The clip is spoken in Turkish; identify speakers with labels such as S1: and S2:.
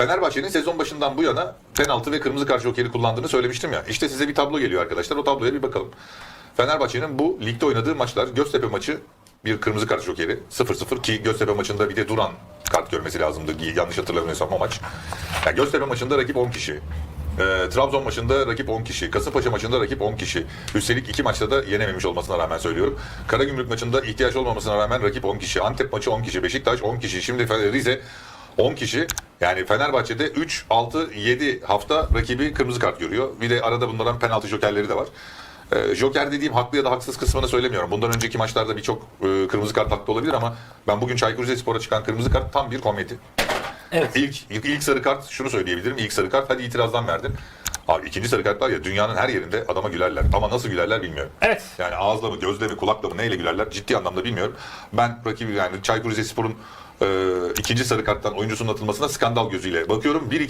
S1: Fenerbahçe'nin sezon başından bu yana penaltı ve kırmızı kart jokeri kullandığını söylemiştim ya. İşte size bir tablo geliyor arkadaşlar. O tabloya bir bakalım. Fenerbahçe'nin bu ligde oynadığı maçlar Göztepe maçı bir kırmızı kart jokeri 0-0 ki Göztepe maçında bir de duran kart görmesi lazımdı. Yanlış hatırlamıyorsam o maç. Yani Göztepe maçında rakip 10 kişi. Ee, Trabzon maçında rakip 10 kişi. Kasımpaşa maçında rakip 10 kişi. Üstelik iki maçta da yenememiş olmasına rağmen söylüyorum. Karagümrük maçında ihtiyaç olmamasına rağmen rakip 10 kişi. Antep maçı 10 kişi. Beşiktaş 10 kişi. Şimdi Rize 10 kişi. Yani Fenerbahçe'de 3, 6, 7 hafta rakibi kırmızı kart görüyor. Bir de arada bunların penaltı jokerleri de var. Ee, Joker dediğim haklı ya da haksız kısmını söylemiyorum. Bundan önceki maçlarda birçok e, kırmızı kart haklı olabilir ama ben bugün Çaykur Rizespor'a çıkan kırmızı kart tam bir komedi.
S2: Evet.
S1: İlk, ilk, ilk sarı kart şunu söyleyebilirim. İlk sarı kart hadi itirazdan verdin. Abi ikinci sarı kart var ya dünyanın her yerinde adama gülerler. Ama nasıl gülerler bilmiyorum.
S2: Evet.
S1: Yani ağızla mı, gözle mi, kulakla mı neyle gülerler ciddi anlamda bilmiyorum. Ben rakibi yani Çaykur Rizespor'un e, ikinci sarı karttan oyuncusunun atılmasına skandal gözüyle bakıyorum. Bir iki